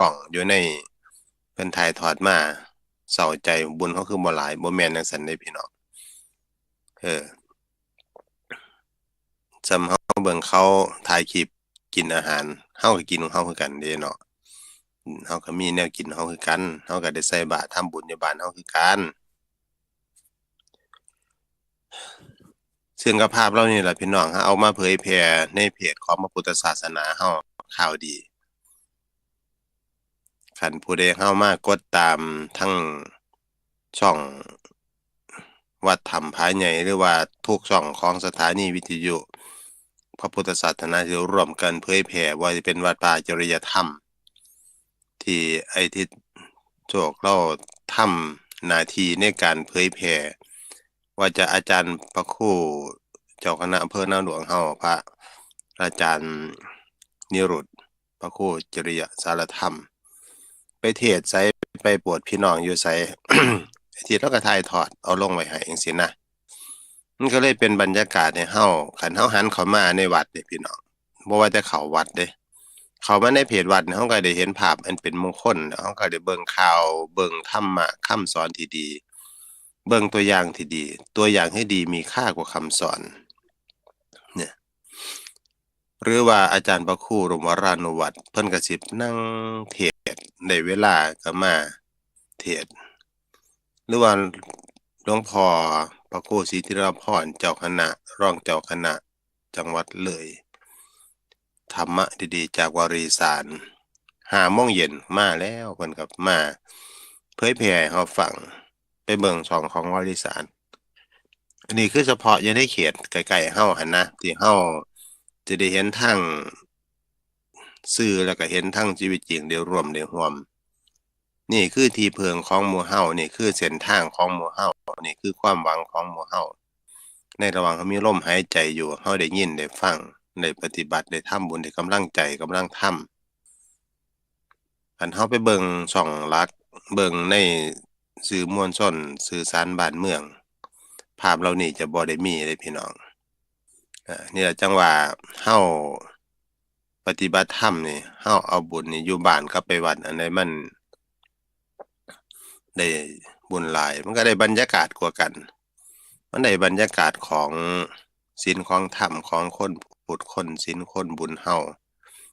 กล่องอยู่ในเพิ่นถ่ายทอดมาเศร้าใจบุญเขาคือบ่หลายบ่แม่นจังซั่นเด้พี่น้องเออซำเฮาเบิ่งเขาถ่ายคลิปกินอาหารเฮาก็กินของเฮาคือกันเด้เนาะอืมเฮาก็มีแนวกินเฮาคือกันเฮาก็ได้ใส่บาตรทำบุญอยู่บ้านเฮาคือกันซึ่งกับภาพเหล่านี้ล่ะพี่น้องเอามาเผยแพร่ในเพจของพระพุทธศาสนาเฮาข่าวดี คันผู้ใดเข้ามากดตามทั้งช่องวัดธรรมภายใหญ่หรือว่าทุกช่องของสถานีวิทยุ พระพุทธศาสนาที่รวมกันเผยแผ่ว่าจะเป็นวัดป่าจริยธรรม ที่ไอทิศโจกเราทำหนาทีในการเผยแผ่ว่าจะอาจารย์พระครูเจ้าคณะอำเภอนาหลวงเฮาพระอาจารย์นิรุตพระครูจริยสารธรรม ไปเทศใส่ไปปวดพี่น้องอยู่ใส่ที่เราก็ถ่ายทอดเอาลงไว้ให้จังซี่นะมันก็เลยเป็นบรรยากาศในเฮาคันเฮาหันเขามาในวัดนี่พี่น้องบ่ว่าแต่เขาวัดเด้เขามาในเพจวัดเฮาก็ได้เห็นภาพอันเป็นมงคลเฮาก็ได้เบิ่งข่าว เบิ่งธรรมะคำสอนที่ดี เบิ่งตัวอย่างที่ดี ตัวอย่างให้ดีมีค่ากว่าคำสอน หรือว่าอาจารย์พระครูรมวรานุวัตรเพิ่นก็สินั่งเทศน์ได้เวลาก็มาเทศ หรือว่าหลวงพ่อพระครูศรีธิราพรเจ้าคณะร่องเจ้าคณะจังหวัดเลย ธรรมะดีๆ จากวารีสารหาโมงเย็นมาแล้วเพิ่นก็มาเผยแผ่ห้เราฟังไปเบิ่งช่องของวารีสารอันนี้คือเฉพาะอยู่ในเขตใกลๆเฮาหันนะที่เฮา จะได้เห็นทั้งสื่อแล้วก็เห็นทั้งชีวิตจริงได้ร่วมได้ร่วม นี่คือที่เพิงของหมู่เฮานี่คือเส้นทางของหมู่เฮานี่คือความหวังของหมู่เฮาในระหว่างเขามีลมหายใจอยู่เฮาได้ยินได้ฟังได้ปฏิบัติได้ทำบุญได้กำลังใจกำลังทำคันเฮาไปเบิ่งช่องหลักเบิ่งในสื่อมวลชนสื่อสารบ้านเมือง ภาพเหล่านี้จะบ่ได้มีเลยพี่น้อง อ่านี่แหละจังว่าเฮาปฏิบัติธรรมนี่เฮาเอาบุญนี่อยู่บ้านกับไปวัดอันใดมัน ได้บุญหลาย มันก็ได้บรรยากาศกว่ากัน มันได้บรรยากาศของศีลของธรรมของคนพุทธคนศีลคนบุญเฮา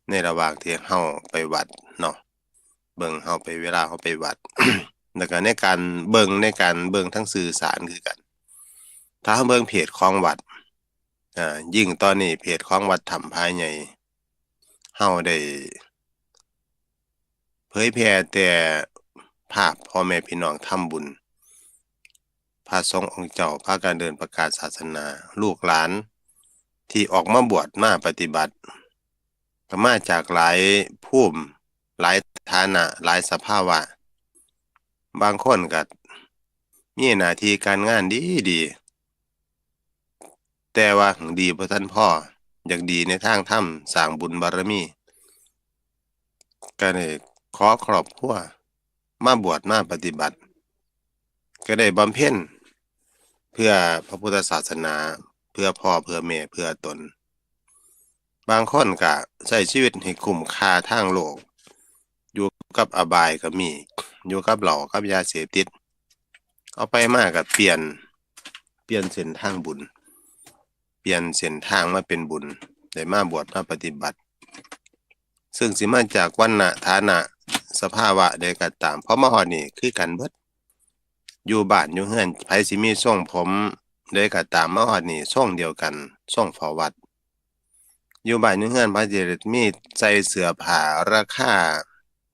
ในระหว่างที่เฮาไปวัดเนาะเบิ่งเฮาไปเวลาเฮาไปวัดแล้วก็ในการเบิ่งในการเบิ่งทั้งสื่อสารคือกัน ถ้าเฮาเบิ่งเพจของวัด อ่ายิ่งตอนนี้เพจของวัดถ้ำภายใหญ่เฮาได้ เผยแพร่แต่ภาพพ่อแม่พี่น้องทำบุญพระสงฆ์องค์เจ้าพากันเดินประกาศศาสนา ลูกหลาน ที่ออกมาบวชมาปฏิบัติก็มาจากหลายภูมิหลายฐานะหลายสภาวะ บางคนก็มีหน้าที่การงานดีดี แต่ว่าหั้นดีบ่ทันพ่ออยากดีในทางธรรมสร้างบุญบารมีก็ได้ขอครอบครัวมาบวชมาปฏิบัติ ก็ได้บำเพ็ญเพื่อพระพุทธศาสนาเพื่อพ่อเพื่อแม่เพื่อตน บางคนก็ใช้ชีวิตให้คุ้มค่าทางโลก อยู่กับอบายก็มี อยู่กับเหล้ากับยาเสพติด เอาไปมาก็เปลี่ยนเปลี่ยนเส้นทางบุญ ปลี่ยนเส้นทางมาเป็นบุญได้มาบวชมาปฏิบัติ ซึ่งสิมาจากวันณะฐานะสภาวะใดก็ตาม เพราะมาฮอนี่คือกันเบิดอยู่บ้านอยู่เฮือนไผสิมีทรงผมใดก็ตามมาฮอนี่ทรงเดียวกันทรงฝ้าวัดอยู่บ้านอยู่เฮือนไผสิได้มีใส่เสื้อผ้าราคา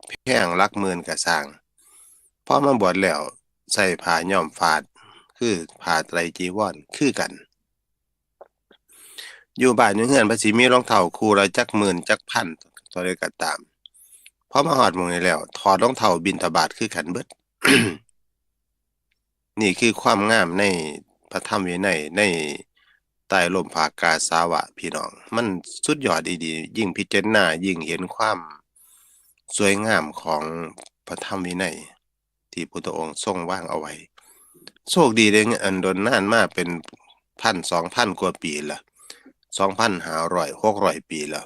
แพงลักหมื่นก็สร้างพอมาบวชแล้วใส่ผ้าย้อมฝาด คือผ้าไตรจีวรคือกัน อยู่บ้านอยู่เฮือนไผสิมีรองเท้าคู่ละจักหมื่นจักพันเท่าใดก็ตามพอมาฮอดหม้องนี้แล้ว ถอดรองเท้าบิณฑบาตคือกันเบิดนี่คือความงามในพระธรรมวินัยในใต้ร่มผากาสาวะพี่น้อง มันสุดยอดอีหลียิ่งพิจารณายิ่งเห็นความสวยงามของพระธรรมวินัย ที่พุทธองค์ทรงวางเอาไว้ โชคดีเด้อันโดนน่านมาเป็นพันสองพันกว่าปีละ 2,500 600ปีแล้ว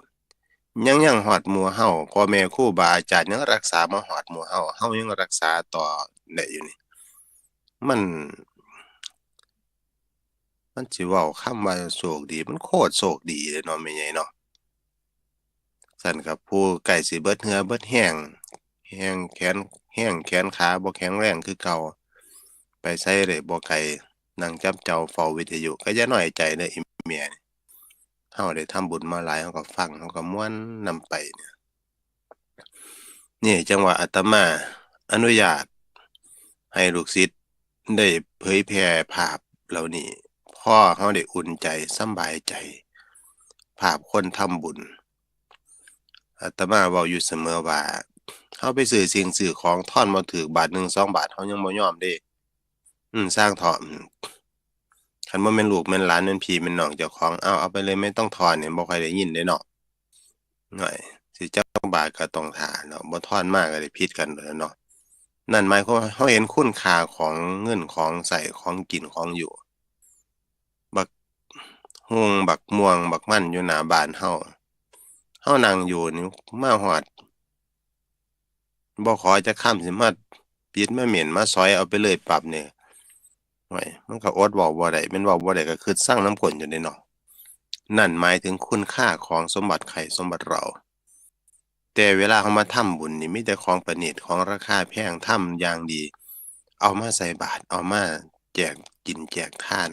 ยังยังฮอดหมู่เฮาพ่อแม่ครูบาอาจารย์ยังรักษามาฮอดหมู่เฮาเฮายังรักษาต่อได้อยู่นี่ มัน มันสิเว้าคำว่าโชคดี มันโคตรโชคดีเลยเนาะแม่ใหญ่เนาะซั้นก็ผู้ใกล้สิเบิดเหือเบิดแรงแรงแขนแรงแขนขาบ่แข็งแรงคือเก่า ไปไสได้บ่ไกลนั่งจับเจ้าเฝ้าวิทยุก็อย่าน้อยใจเด้ออีแม่นี่ เฮาได้ทำบุญมาหลายเฮาก็ฟังเฮาก็ม่วนนำไปเนี่ยนี่จังหว่าอาตมาอนุญาต ให้ลูกศิษย์ได้เผยแพร่ภาพเหล่านี้พ่อเฮาได้อุ่นใจสบายใจ ภาพคนทำบุญอาตมาเว้าอยู่เสมอว่าเฮาไปซื้อสิ่งซื้อของทอนบ่ถูกบาทหนึ่งสองบาทเฮายังบ่ยอมเด้อืมสร้างเถาะอืม คันบ่แม่นลูกแม่นหลานแม่นพี่แม่นน้องเจ้าของเอาเอาไปเลยไม่ต้องทอนเนี่ยบ่ค่อยได้ยินเด้เนาะหน้อยสิจักบาทก็ต้องท่าเนาะบ่ทอนมากก็ได้ผิดกันเด้อเนาะนั่นหมายความว่าเฮาเห็นคุณค่าของเงินของใช้ของกินของอยู่ บักฮุงบักม่วง บักมันอยู่หน้าบ้านเฮาเฮานั่งอยู่นี่มาฮอดบ่ขอจักคำสิมาปิดมาเหม็นมาสอยเอาไปเลยปรับเนี่โอ้ยมันก็อดเว้าได้ม่นเว้าบ่ได้ก็คือสั่งน้ำก้นอยู่เดะเนาะนั่นหมายถึงคุณค่าของสมบัติใครสมบัติเรา แต่เวลาเฮามาทำบุญนี่มีแต่ของประณีตของราคาแพงทำอย่างดี เอามาใส่บาตรเอามาแจกกินแจกท่าน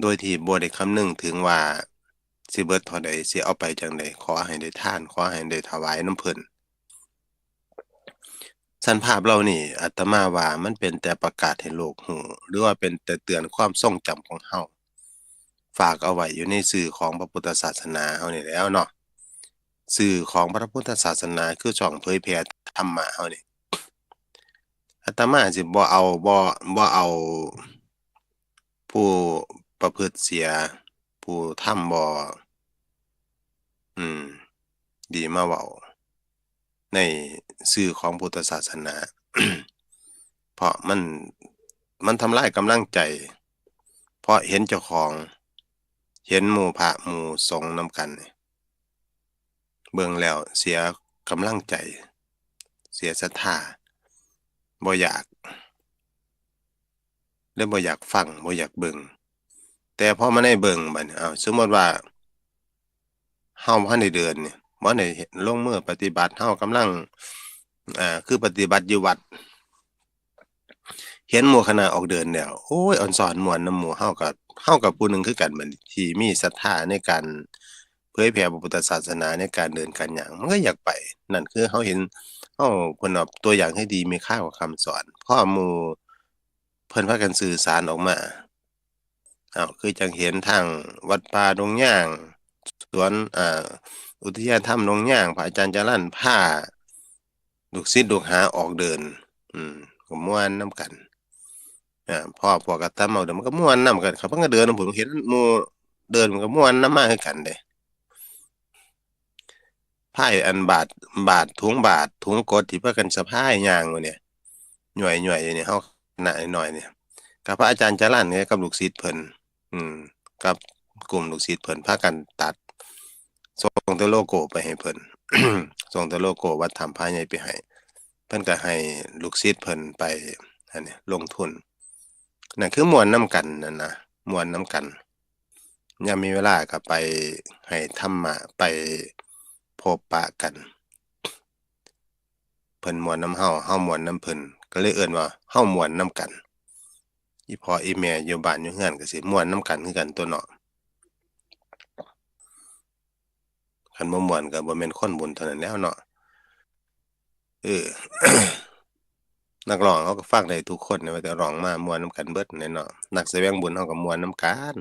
โดยที่บ่ได้คำนึงถึงว่าสิเบิดเท่าใดสิเอาไปจังใดขอให้ได้ท่าน ขอให้ได้ถวายน้ำเพิ่น ซั้นภาพเหล่านี้อาตมาว่ามันเป็นแต่ประกาศให้โลกรู้หรือว่าเป็นแต่เตือนความทรงจำของเฮาฝากเอาไว้อยู่ในสื่อของพระพุทธศาสนาเฮานี่แล้วเนาะสื่อของพระพุทธศาสนาคือช่องเผยแพร่ธรรมะเฮานี่อาตมาสิบ่เอาบ่บ่เอา ผู้ประพฤติเสีย ผู้ทำบ่อืม ดีมาเว้าใน สื่อของพุทธศาสนา เพราะมันมันทำลายกำลังใจ เพราะเห็นเจ้าของ เห็นหมู่พระหมู่สงฆ์นำกัน เบิ่งแล้วเสียกำลังใจ เสียศรัทธาบ่อยากและบ่อยากฟังบ่อยากเบิ่งแต่พอมาได้เบิ่งบัดนี้อ้าสมมติว่าเฮาบ่ทันได้เดินนี่บ่ได้เฮ็ดลงมือปฏิบัติเฮากำลัง อ่า คือปฏิบัติอยู่วัด เห็นหมู่คณะออกเดินแล้วโอ้ยอ่อนซ้อนมวนนำหมู่เฮาก็เฮาก็ผู้หนึ่งคือกันบัดนี้ที่มีศรัทธาในการเผยแพร่พระพุทธศาสนาในการเดินการหยังมันก็อยากไป นั่นคือเฮาเห็นเฮาเพิ่นเอาตัวอย่างให้ดีมีค่ากว่าคำสอนพอหมู่เพิ่นพากันสื่อสารออกมาอ้าวคือจังเห็นทางวัดป่าดงย่างสวนอ่าอุทยานถ้ำดงย่างพระอาจารย์จรัญพา ลูกศิษย์ลูกหาออกเดิน อืมก็ม่วนน้ำกันอ่าพ่อพวกอาตมาเดินมันก็ม่วนน้ำกันเขาเพิ่นก็เดินผมเห็นมูเดินมันก็ม่วนน้ำมาคือกันเดะพายอันบาดบาดถุงบาดถุงกฐที่พากันสะพายยางอยู่เนี่ยย้วยๆอยู่นี่เฮาคณะน้อยๆเนี่ยกับพระอาจารย์จรัญเนี่ยกับลูกศิษย์เพิ่นอืม กับกลุ่มลูกศิษย์เพิ่นพากันตัดส่งแต่โลโก้ไปให้เพิ่นส่งแต่โลโก้วัดถ้ำพระใหญ่ไปให้ พิ่นก็ให้ลูกศิษย์เพิ่นไปอันนี้ลงทุนนั่นคือม่วนนำกันนั่นนะม่วนนำกันยามมีเวลาก็ไปให้ธรรมะไปพบปะกัน เพิ่นม่วนนำเฮาเฮาม่วนนำเพิ่นก็เลยเอิ้นว่าเฮาม่วนนำกันอีพออีแม่อยู่บ้านอยู่เรือนก็สิม่วนนำกันคือกันตัวเนาะคันบ่มวนก็บ่แม่นคนบุญเท่านั้นแล้วเนาะ เออ นักร้องเขาก็ฟังได้ทุกคนนะว่าแต่ร้องมามวนนำกันเบิดนั่นแหนนักแสดงบุญเขาก็มวนนำกัน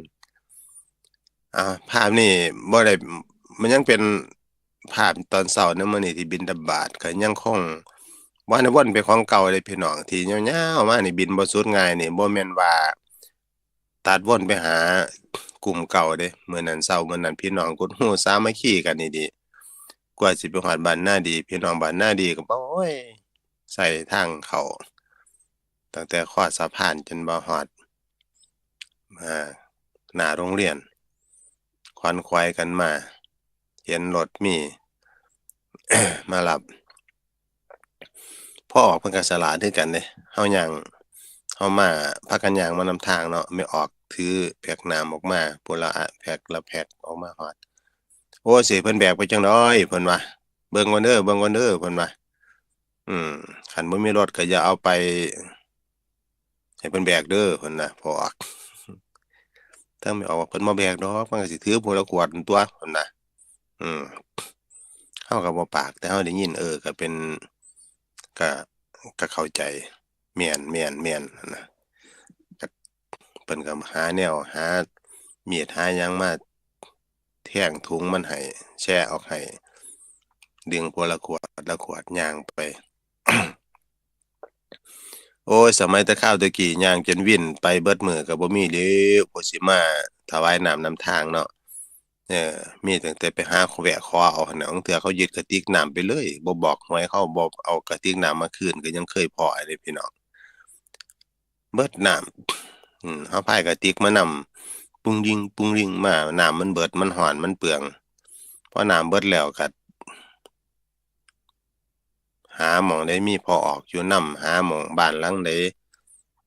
อ่าภาพนี้บ่ได้มันยังเป็นภาพตอนเช้าในมื้อนี้ที่บิณฑบาตก็ยังคงบ่ทันได้วนไปของเก่าเดะพี่น้องที่ยาวๆมานี่บิณบ่สุดง่ายนี่บ่แม่นว่าตัดวนไปหากลุ่มเก่าเดะมื้อนั้นเช้าเมื้อนั้นพี่น้องกุดหู้สามัคคีกันนี่ดี กว่าสิไปฮอดบ้านหน้าดี พี่น้องบ้านหน้าดีก็โอ๊ยใช้ทางเขาตั้งแต่ขอดสะพานจนบ่ฮอดอ่าหน้าโรงเรียนขวนขวายกันมา เห็นรถมี มารับพ่อออกเพิ่นก็ฉลาดคือกันเด้เฮาย่างเฮามาพากันย่างมานำทางเนาะไม่ออกถือแพกน้ำออกมาพุ่นละแพกละแพกออกมาฮอด โอ้สิเพิ่นแบกไปจังได๋เพิ่นว่าเบิ่งก่อนเด้อเบิ่งก่อนเด้อเพิ่นว่าอืมคันบ่มีรถก็อย่าเอาไป ให้เพิ่นแบกเด้อเพิ่นน่ะพอออกทาไม่ออกว่าเพิ่นบ่แบกดอกมันก็สิถือผู้ละขวดตัวเพิ่นน่ะอืมเฮาก็บ่ปาก แต่เฮาได้ยินเออก็เป็นก็ก็เข้าใจแม่นๆๆนั่นนะก็เพิ่นก็หาแนวหาเมียดหาหยังมา แทงถุงมันให้แช่ออกให้ดึงผู้ละขวดละขวดย่างไป โอ้ย สมัยต่คราวต่กี้ย่างจนวิ่นไปเบิดมือก็บ่มีแล้วผู้สิมาถวายน้ำนำทางเนาะเออมีตั้งแต่ไปหาแวะขอเอาหนน่งเทื่อเขายึดกระติกน้ำไปเลยบ่บอกหวยเขาบ่เอากระติกน้ำมาคืนก็ยังเคยพอเดะพี่น้องเบิดน้ำอืมเฮาพายกระติกมานำ ปุงยิงปุงยิงมาน้ำมันเบิดมันร้อนมันเปลืองพอน้ำเบิดแล้วก็หาหมองใดมีพอออกอยู่นำหาหมองบ้านหลังใด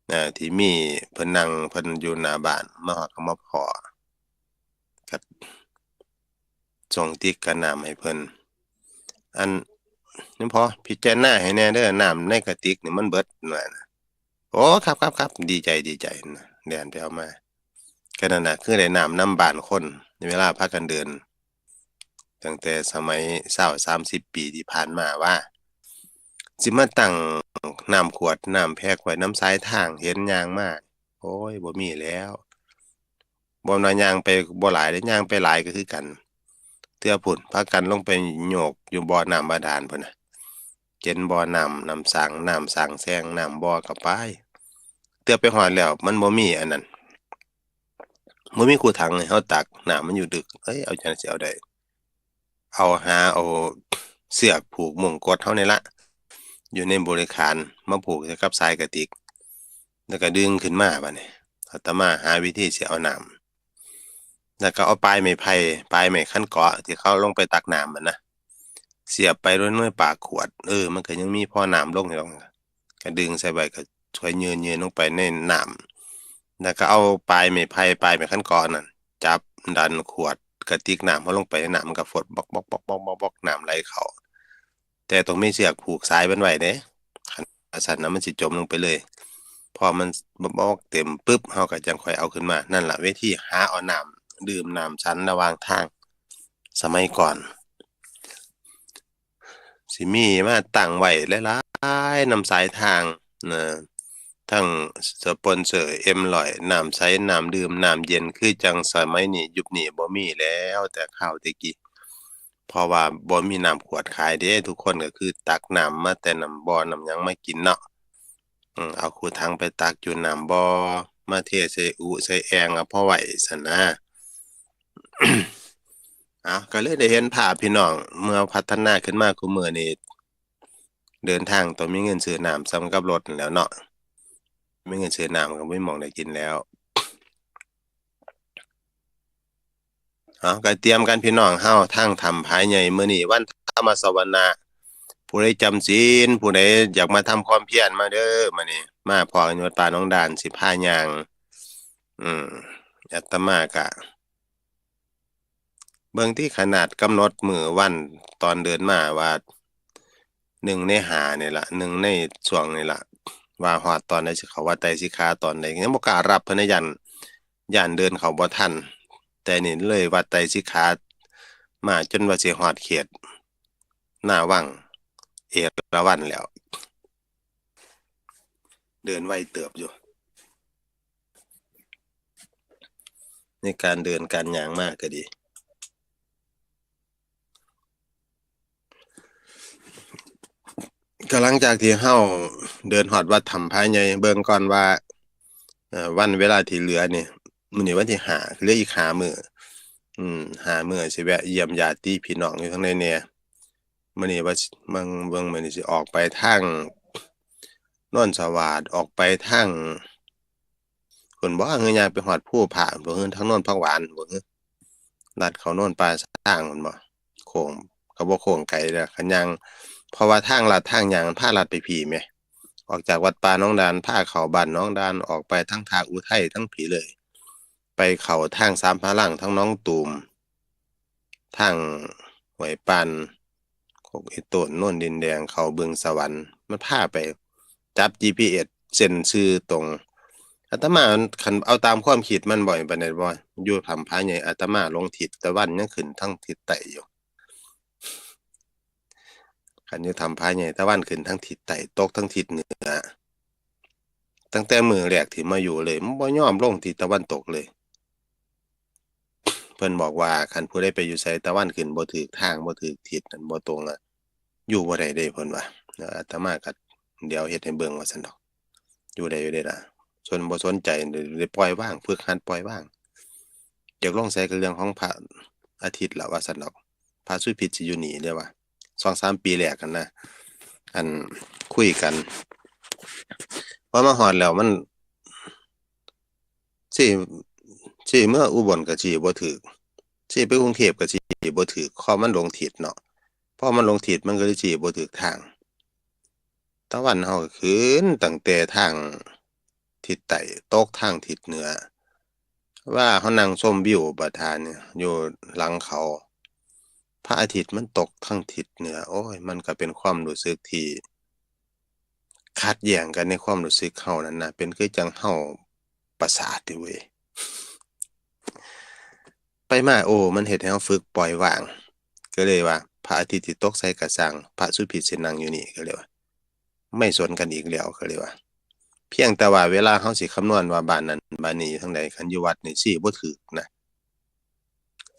เอ่อที่มีเพิ่นนั่งเพิ่นอยู่หน้าบ้านมาฮอดก็มาพอก็ส่งติ๊กกับน้ำให้เพิ่นอันนี่พอพิจารณาให้แน่เด้อน้ำในกระติกนี่มันเบิดว่าน่ะโอ้ครับๆๆดีใจดีใจนะแล่นไปเอามา ก็นั่นนะคือได้นำนำบานคนในเวลาพากันเดิน ตั้งแต่สมัย20-30ปีที่ผ่านมาว่าสิมาตั้งน้ำขวดน้ำแพกไว้น้ำสายทางเห็นยางมาก โอ๊ยบ่มีแล้วบ่มนายางไปบ่หลายเดะย่างไปหลายก็คือกันเทื่อพู้นพากันลงไปโยกอยู่บ่อน้ำบาดาลพู้นนะเห็นบ่อน้ำน้ำสร้างน้ำสร้างแซงน้ำบ่อก็ไปเทื่อไปฮอดแล้ว มันบ่มีอันนั้น บ่มีคูถังให้เราตักน้ำมันอยู่ดึกเฮ้ยเอาจั่งใดสิเอาได้เอาหาเอาเสือกผูกม่วงกดเรานี่ละอยู่ในบริขารมาผูกกับสายกระติก แล้วก็ดึงขึ้นมาบัดนี้อาตมาหาวิธีสิเอาน้ำแล้วก็เอาปลายไม้ไผ่ปลายไม้คันเกาะที่เขาลงไปตักน้ำอะนะเสียบไปโดนปากขวดเออมันก็ยังมีพ่อน้ำลงอยู่ดอกก็ดึงใส่ไว้ก็ช่วยเยืนๆลงไปในน้ำ แล้วก็เอาปลายไม้ไผ่ปลายไม้คันกาะนั่นจับดันขวดกระติกน้ำเราลงไปในน้ำมันก็ฟดบ๊อกๆๆๆๆน้ำไหลเขาแต่ต้องมีเสือกผูกสายมันไว้เดะคันบ่ซั้นน่ะมันสิจมลงไปเลย พอมันบ๊อกเต็มปึ๊บเราก็จังค่อยเอาขึ้นมานั่นแหละวิธีหาเอาน้ำดื่มน้ำฉันระหว่างทาง สมัยก่อน สิมีมาตั้งไว้หลายๆนำสายทางนะ ทั้งสปอนเซอร์ M100 น้ำใสน้ำดื่มน้ำเย็นคือจังสมัยนี้ยุคนี้บ่มีแล้วแต่คราวต่กี้เพราะว่าบ่มีน้ำขวดขายเดะทุกคนก็คือตักน้ำมาแต่น้ำบ่อน้ำยังไมากินเนาะอือเอาคูถังไปตักอยู่น้ำบ่อมาเทใส่อุใส่แองเอาพ่อไหว้ซั้นะอ้าวก็เลยได้เห็นภาพพี่น้อง เมื่อพัฒนาขึ้นมาคุมื้อนี้เดินทางต้องมีเงินซื้อน้ำส่ำกับรถแล้วเนาะ ไมีเงินซื้อน้ำก็บ่มีหม้องได้กินแล้วอ้าก็เตรียมกันพี่น้องเราทางถ้ำผายใหญ่มื้อนี้วันธรรมสวนะผู้ใดจำศีลผู้ใดอยากมาทำความเพียรมาเด้อมื้อนี้มาพอกันวัดป่าหนองด่านสิพาย่าง อืมอาตมาก็เบิ่งที่ขนาดกำหนดมือวันตอนเดินมาว่า1ใน5นี่ล่ะ1ในช่วงนี่ละ ว่าฮอดตอนใดสิเขาวัดไตสิขาตอนใดยังบ่กล้ารับเพิ่นนย้านย้านเดินเขาบ่ทัน แต่นี่เลยวัดไตสิขามาจนว่าสิฮอดเขต หน้าวังเอราวัณแล้ว เดินไวเติบอยู่ ในการเดินการย่างมากก็ดีก็หลังจากที่เรา เดินฮอดวัดถ้ำผาใหญ่เบิ่งก่อนว่าวันเวลาที่เหลือนี่มื้อนี้วันที่5เหลืออีก5มื้ออืม5มื้อสิแวะเยี่ยมญาติพี่น้องอยู่ทางใดแหน่ยมื้อนี้ว่าสิเบิ่งเบิ่งมื้อนี้สิออกไปทางโนนสวาสตร์ออกไปทางพู้นบ่หรือย่าไปฮอดภูผาบ่หรือทางน้นผักหวานบ่ฮึลัดเขาน้นปลายทางพู้นบ่โค้งก็บ่โค้งไกลเด้อคันย่างเพราะว่าทางลัดทางยังมันพาลัดไปผีแหม ออกจากวัดป่าน้องดานพาเขาบ้านน้องดานออกไปทั้งทางอุทัยทั้งผีเลย ไปเขาทางสามพระลังทั้งน้องตูมทางหวยปันโคกอีโตนโน่นดินแดงเขาเบืองสวรรค์มันพาไป จับ GPS เส้นชื่อตรงอาตมาคันเอาตามความคิดมันบ่อยปานใดบ่อยู่ทำพาใหญ่อาตมาลงทิศตะวันยังขึ้นทั้งทิศใต้อยู่ันอยู่ทำพาใหญ่ตะวันขึ้นทั้งทิศใต้ตกทั้งทิศเหนือ ตั้งแต่มือแรกที่มาอยู่เลยมันบ่ยอมลงทิศตะวันตกเลย เพิ่นบอกว่าคันผู้ใดไปอยู่ไสตะวันขึ้นบ่ถูกทางบ่ถูกทิศนั่นบ่ตรงอะ อยู่บ่ได้เด้เพิ่นว่าอาตมาก็เดี๋ยวเฮ็ดให้เบิ่งว่าซั่นดอก อยู่ได้อยู่ได้ล่ะส่วนบ่สนใจได้ปล่อยว่างฝึกหัดปล่อยว่างอยากลงใส่กับเรื่องของพระอาทิตย์ล่ะว่าซั่นดอกพระสุพิตสิอยู่นี่เด้ สอว่า2-3ปีแรกกันนะอันคุยกันพอมาฮอดแล้วมันสิสิเมื่ออุบลก็สิบ่ถูกสิไปกรุงเทพก็สิบ่ถูกข้อมันลงทิศเนาะพอมันลงทิศมันก็เลยสิบ่ถูกทางตะวันเฮาก็ขึ้นตั้งแต่ทางทิศใต้ตกทางทิศเหนือ ว่าเฮานั่งชมวิวประทานเนี่ยอยู่หลังเขา พระอาทิตย์มันตกทางทิศเหนือ โอ้ย มันก็เป็นความรู้สึกที่ขัดแย้งกันในความรู้สึกเฮานั่นนะเป็นคือจังเฮาประสาทติเว้ยไปมาโอ้ มันเฮ็ดให้เฮาฝึกปล่อยวาง ก็เลยว่า พระอาทิตย์ที่ตกใส่ก็สร้างพระสุพิตสินั่งอยู่นี่ก็เลยว่า ไม่สนกันอีกแล้วก็เลยว่า เพียงแต่ว่าเวลาเฮาสิคำนวณว่าบ้านนั้นบ้านนี้อยู่ทางใดคันอยู่วัดนี่สิบ่ถูกนะ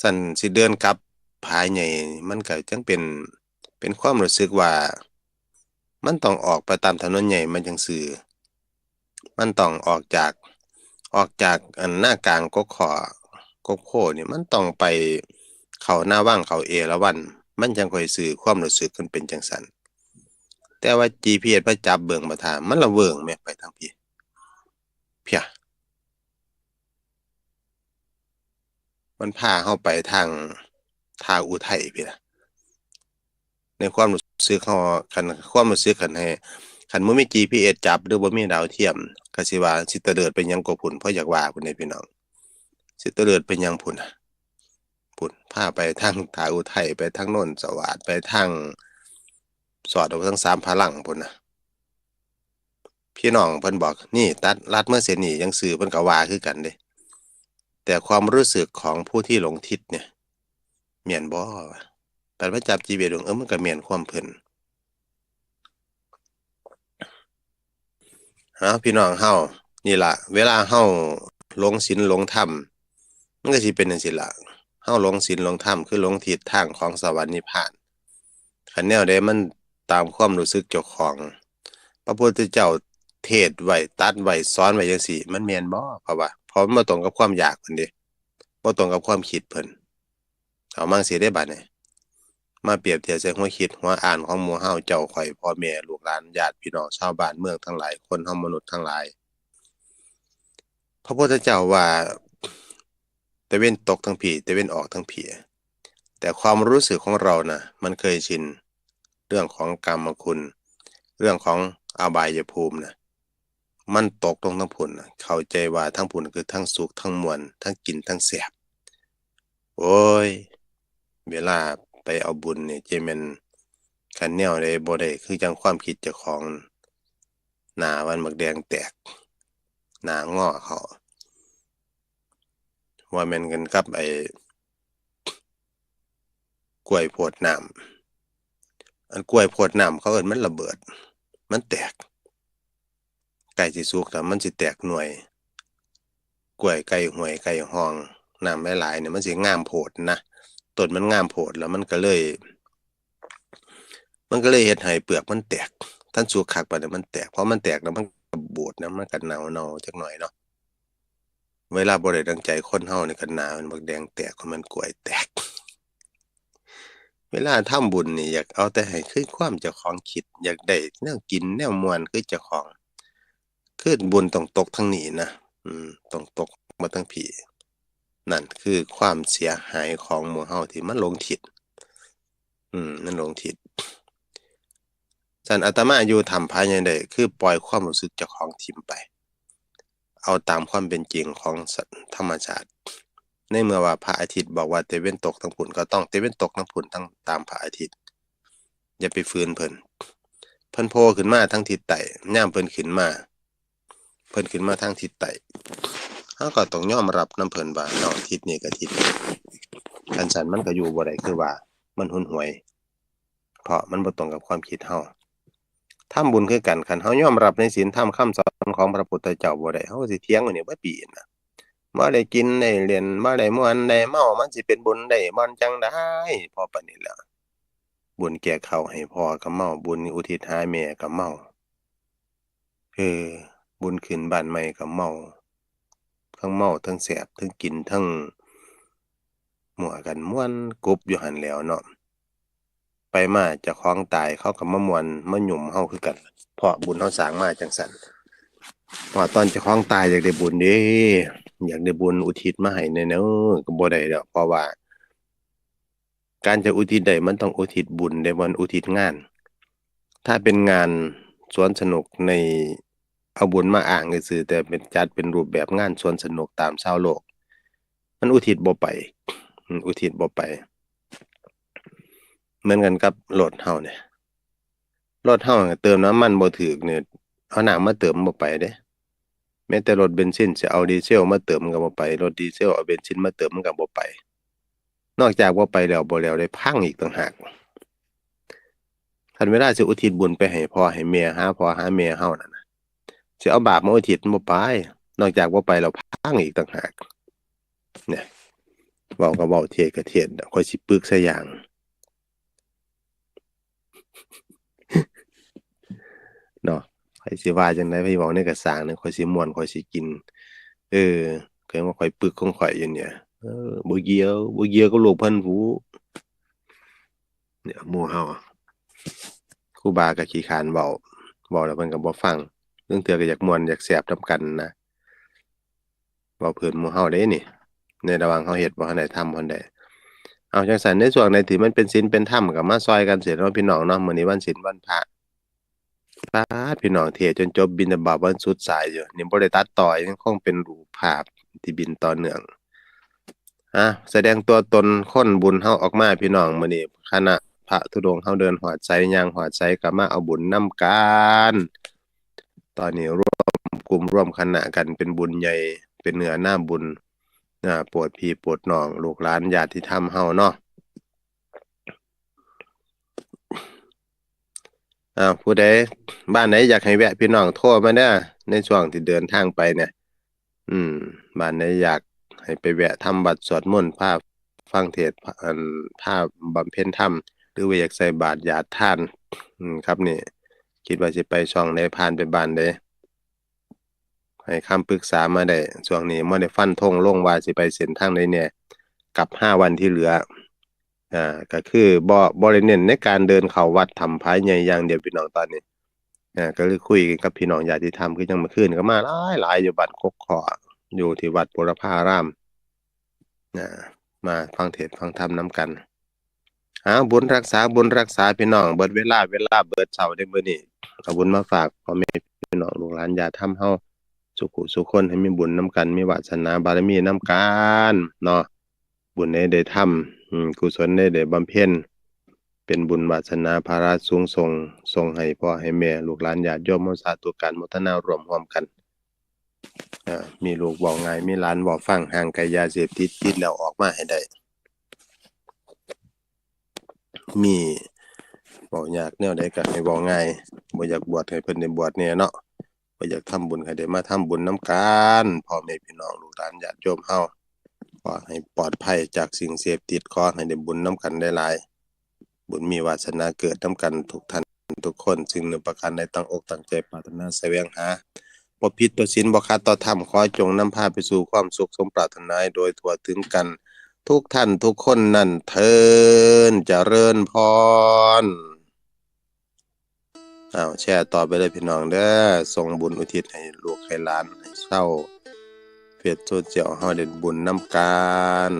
ซั่นสิเดินกลับ ผายใหญ่มันก็จังเป็นเป็นความรู้สึกว่า มันต้องออกไปตามถนนใหญ่มันจังซื่อ มันต้องออกจากออกจากอันหน้ากลางกกขอกกโพนี่ยมันต้องไปเขาหน้าว่างเขาเอราวัณมันจังคอยสื่อความรู้สึกมันเป็นจังซั่นแต่ว่า GPS มาจับเบิ่งบ่ท่ามันละเวิงแหมไปทางพี่เพียมันพาเฮาไปทาง ทาอุทัยพี่ล่ะในความรู้สึกเฮาคันความรู้สึกคันให้คันบ่มี GPS จับหรือบ่มีดาวเทียมกสิว่าสิตเตลิดไปหยังกว่าพุ่นเพราะอยากว่าพุ่นเด้พี่น้อง สิตเตลิดไปหยังพุ่นพุ่นพาไปทางทาอุทัยไปทางโน่นสวัสดไปทางสอดออกทางสามพลังพุ่นนะพี่น้องเพิ่นบอก นี่ ตัดลัดเมื่อเส้นนี้ยังสื่อเพิ่นก็ว่าคือกันเด้แต่ความรู้สึกของผู้ที่หลงทิศเนี่ย แม่นบ่วะปัดมาจับ GPS เบิ่งเออมันก็แม่นความเพิ่นเอาพี่น้องเฮานี่ล่ะ เวลาเฮาหลงศีลหลงธรรมมันก็สิเป็นจังซี่ล่ะเฮาหลงศีลหลงธรรมคือหลงทิศทางของสวรรค์นิพพานคันแนวใดมันตามความรู้สึกเจ้าของ พระพุทธเจ้าเทศไว้ตัดไว้สอนไว้จังซี่ มันแม่นบ่เพราะว่าเพราะมันบ่ตรงกับความอยากเพิ่นเด้บ่ตรงกับความคิดเพิ่น เอามั่งซีได้บัดนี้มาเปรียบเทียบใส่หัวคิดหัวอ่านของหมู่เฮาเจ้าข้อยพ่อแม่ลูกหลานญาติพี่น้องชาวบ้านเมืองทั้งหลายคนเฮามนุษย์ทั้งหลาย พระพุทธเจ้าว่าตะเว้นตกทั้งผีตะเว้นออกทั้งผีแต่ความรู้สึกของเราน่ะ มันเคยชิน เรื่องของกรรมคุณ เรื่องของอบายภูมิน่ะมันตกลงทั้งพุ่นนะเข้าใจว่าทั้งพุ่นคือทั้งสุขทั้งม่วนทั้งกินทั้งแซ่บโอ๊ย เวลาไปเอาบุญเนี่จะแม่นคันแนวใดบ่ได้คือจังความคิดเจ้าของหนามันบักแดงแตก หนางอเขาว่าแม่นกันกับไอ้กล้วยโพดน้ำอันกล้วยโพดน้ำเขาเอิ้นมันระเบิด มันแตกใกล้สิสุกแล้วมันสิแตกหน่วย กล้วยใกล้ห้วยใกล้ห้องน้ำหลายๆเนี่ยมันสิงามโพดนะ ต้นมันงามโพดแล้วมันก็เลย มันก็เลยเฮ็ดให้เปลือกมันแตกทันสุกคักปานนั้นมันแตกเพอมันแตกแล้วมันก็บูดนะมันก็เน่าจักหน่อยเนาะเวลาบ่ได้ดั่งใจคนเฮานี่ก็หน้ามันบักแดงแตกเพราะมันกล้วยแตก เวลาทำบุญนี่อยากเอาแต่ให้คือความเจ้าของคิด อยากได้แนวกินแนวมวนคือเจ้าของคือบุญต้องตกทางนี้นะอืมต้องตกมาทางพี่ นั่นคือความเสียหายของหมู่เฮาที่มันลงทิศอืมมันลงทิศสันอาตมาอยู่ทำภายในใดคือปล่อยความรู้สึกเจ้าของทิมไป เอาตามความเป็นจริงของธรรมชาติ ในเมื่อว่าพระอาทิตย์บอกว่าเตเว้นตกทั้งผุนก็ต้องเตเว้นตกทั้งผุนทั้งตามพระอาทิตย์ อย่าไปฝืนเพิ่นเพิ่นโผล่ขึ้นมาทั้งทิศใต้ย่ามเพิ่นขึ้นมา เพิ่นขึ้นมาทางทิศใต้ เฮาก็ต้องยอมรับนํเพินว่าเนาะทิศนี้ก็ทิศนี้คันสันมันก็อยู่บ่ได้คือว่า มันหุนหวย เพราะมันบ่ตรงกับความคิดเฮาทำบุญคือกันคันเฮายอมรับในศีลธรรมคำสอนของพระพุทธเจ้าบ่ได้เฮาสิเถียงอยู่นี่บิดปีน่ะบ่ได้กินได้เล่นบ่ได้ม่วนได้เมามันสิเป็นบุญได้บ่จังได๋พอปานนี้ล้วบุญแก่เขาให้พ่อก็เมาบุญอุทิศหาแม่ก็เมาเออบุญขึ้นบ้านใหม่ก็เมา ทั้งเมาทั้งแสบทั้งกินทั้งมัวกันม่วนกุบอยู่หันแหล้วเนาะไปมาเจ้าของตายเขาก็มาม่วนมาหยุ่มเฮาคือกันเพราะบุญเฮาสร้างมาจังซั่นเพราตอนเจ้าของตายอยากได้บุญเด้อยากได้บุญอุทิศมาให้แน่เนาะก็บ่ได้ดอกเพราะว่า การจะอุทิศได้มันต้องอุทิศบุญได้บ่แม่นอุทิศงาน ถ้าเป็นงานสวนสนุกใน เอาบุญมาอ้างซื่อๆแต่เป็นจัดเป็นรูปแบบงานสวนสนุกตามชาวโลก มันอุทิศบ่ไป อุทิศบ่ไป เหมือนกันกับรถเฮาเนี่ยรถเฮาเติมน้ำมันบ่ถูกเนี่ยเอาหน้ำมาเติมบ่ไปเด้แม้แต่รถเบนซินสิเอาดีเซลมาเติมมันก็บ่ไปรถดีเซลเอาเบนซินมาเติมมันก็บ่ไป นอกจากบ่าไปแล้วบ่แล้วได้พังอีกต่างหากคันเวลาสิอุทิศบุญไปให้พ่อให้แม่หาพ่อหาแม่เฮานั่น น่ะสิเอาบาปมาอุทิศมันบ่ไป นอกจากบ่าไปแล้วพังอีกต่างหาก เนี่ยเว้าก็เว้าเทศก็เทศข้อยสิปึกซะอย่างเนาะข้อยสิว่าจังได๋ไปเว้าในกระสางเนี่ยข้อยสิมวนข้อยสิกิน เออก็ยังว่าข้อยปึกของข้อยอยู่เนี่ยเออบ่เกี่ยวบ่เกี่ยวกับโลกพันผูเนี่ยมู่เฮาครูบาก็ขี้คานเว้าเว้าแล้วเพิ่นก็บ่ฟัง เรื่องเทื่อก็อยากมวนอยากแซ่บนำกันนะเว้าเพิ่นมูเฮาเด้นี่ ในระหว่างเฮาเฮ็ดบ่ทันได้ทำบ่ทันได้เอาจังซั่นในช่วงใดที่มันเป็นศีลเป็นธรรมก็มาช่วยกันเสียเนาะพี่น้องเนาะมื้อนี้วันศีลวันพระป๊าดพี่น้องเทจนจบบิณฑบาตวันสุดท้ายอยู่นี่บ่ได้ตัดต่อยังคงเป็นรูปภาพที่บินต่อเนื่องอะแสดงตัวตนคนบุญเฮาออกมาพี่น้องมื้อนี้คณะพระธุดงค์เฮาเดินหอดไสย่างหอดไสก็มาเอาบุญนำกัน ตอนนี้ร่วมกลุ่มร่วมคณะกันเป็นบุญใหญ่เป็นเหนื้อนาบุญอ่าปรดพี่ปรดน้อง ลูกหลานญาติธรรมเฮาเนาะอ้าผู้ใดบ้านไหนอยากให้แวะพี่น้องโทรมาเด้อในช่วงที่เดินทางไปเนี่ย อืม บ้านไหนอยากให้ไปแวะทำบัตรสวดมนต์พาฟังเทศน์พาอันพาบำเพ็ญธรรม หรือว่าอยากใส่บาตรญาติทาน อืมครับนี่ คิดว่าสิไปช่องใดผ่านไปบ้านใดให้คำปรึกษามาได้ช่วงนี้บ่ได้ฟันธงลงว่าสิไปเส้นทางใดแหน่ยกับ5วันที่เหลืออ่าก็คือบ่บ่ได้เน้นในการเดินเข้าวัดถ้ำผายใหญ่อย่างเดียวพี่น้องตอนนี้อ่าก็เลยคุยกันกับพี่น้องญาติธรรมคือจังมื่อคืนก็มาหลายหลายอยู่บ้านกข้ออยู่ที่วัดบุรพารามอ่ามาฟังเทศฟังธรรมนำกันหาบุญรักษาบุญรักษาพี่น้องเบิดเวลาเวลาเบิดเช้าได้มื้อนี้ เอาบุญมาฝากพ่อแม่พี่น้องลูกหลานญาติธรรมเฮาสุขุสุขคนให้มีบุญนำกันมีวาสนาบารมีนำกันเนาะบุญใดได้ทำอืมกุศลใดได้บำเพ็ญเป็นบุญวาสนาภาระสูงส่งส่งให้พ่อให้แม่ลูกหลานญาติโยมเฮาสาธุการโมทนารวมร่วมกันอ่ามีลูกเว้าง่ายมีหลานเว้าฟังห่างไกลยาเสพติดติดแล้วออกมาให้ได้ มี ว้ายากแนวใดก็ให้เว้าง่ายบ่อยากบวชให้เพิ่นได้บวชแหน่เนาะบ่อยากทำบุญให้ได้มาทำบุญนำกันพ่อแม่พี่น้องลูกหลานญาติโยมเฮาขอให้ปลอดภัยจากสิ่งเสพติดขอให้ได้บุญนำกันได้หลายบุญมีวาสนาเกิดนำกันทุกท่านทุกคนสิ่งหนึ่งประการใดตั้งอกตั้งใจปรารถนาแสวงหาบ่ผิดต่อศีลบ่ขาดต่อธรรมขอจงนำพาไปสู่ความสุขสมปรารถนาโดยทั่วถึงกัน ทุกท่านทุกคนนั่นเทินเจริญพร อ้าวแชร์ต่อไปเลยพี่น้องเด้อส่งบุญอุทิศให้ลูกให้หลานให้เศร้าเฟซโซเจียวเฮาเด่นบุญน้ำการ